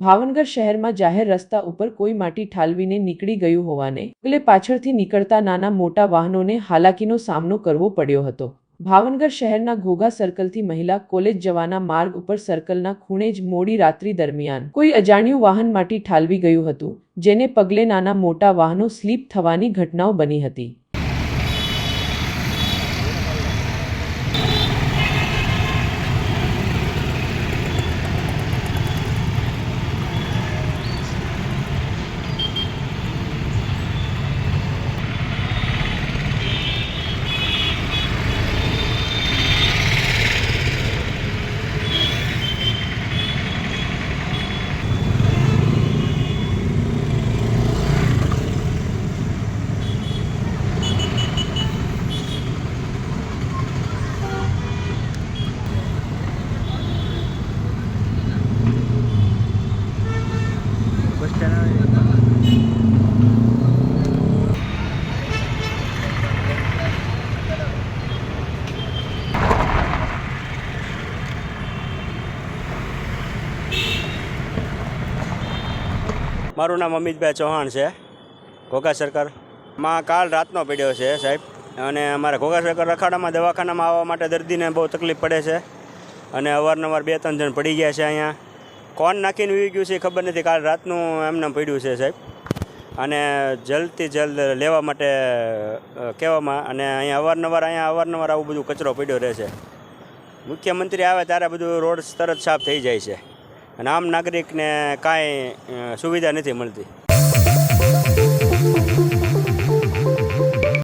ભાવનગર શહેરમાં જાહેર રસ્તા ઉપર કોઈ માટી ઠાલવીને નીકળી ગયું હોવાને એટલે પાછળથી નીકળતા નાના મોટા વાહનોને હાલાકીનો સામનો કરવો પડ્યો હતો. ભાવનગર શહેરના ઘોઘા સર્કલથી મહિલા કોલેજ જવાના માર્ગ ઉપર સર્કલના ખૂણે જ મોડી રાત્રિ દરમિયાન કોઈ અજાણ્યું વાહન માટી ઠાલવી ગયું હતું, જેને પગલે નાના મોટા વાહનો સ્લીપ થવાની ઘટનાઓ બની હતી. મારું નામ અમિતભાઈ ચૌહાણ છે, ઘોઘા સરકાર. માં કાલ રાતનો પડ્યો છે સાહેબ, અને અમારે ઘોઘા સરકાર રખાડામાં, દવાખાનામાં આવવા માટે દર્દીને બહુ તકલીફ પડે છે. અને અવારનવાર બે ત્રણ જણ પડી ગયા છે અહીંયા. કોણ નાખીને વી ગયું છે ખબર નથી, કાલ રાતનું એમને પડ્યું છે સાહેબ. અને જલ્દથી જલ્દ લેવા માટે કહેવામાં, અને અહીંયા અવારનવાર અહીંયા અવારનવાર આવું બધું કચરો પડ્યો રહે છે. મુખ્યમંત્રી આવે ત્યારે બધું રોડ તરત સાફ થઈ જાય છે. અને આમ નાગરિકને કાંઈ સુવિધા નથી મળતી.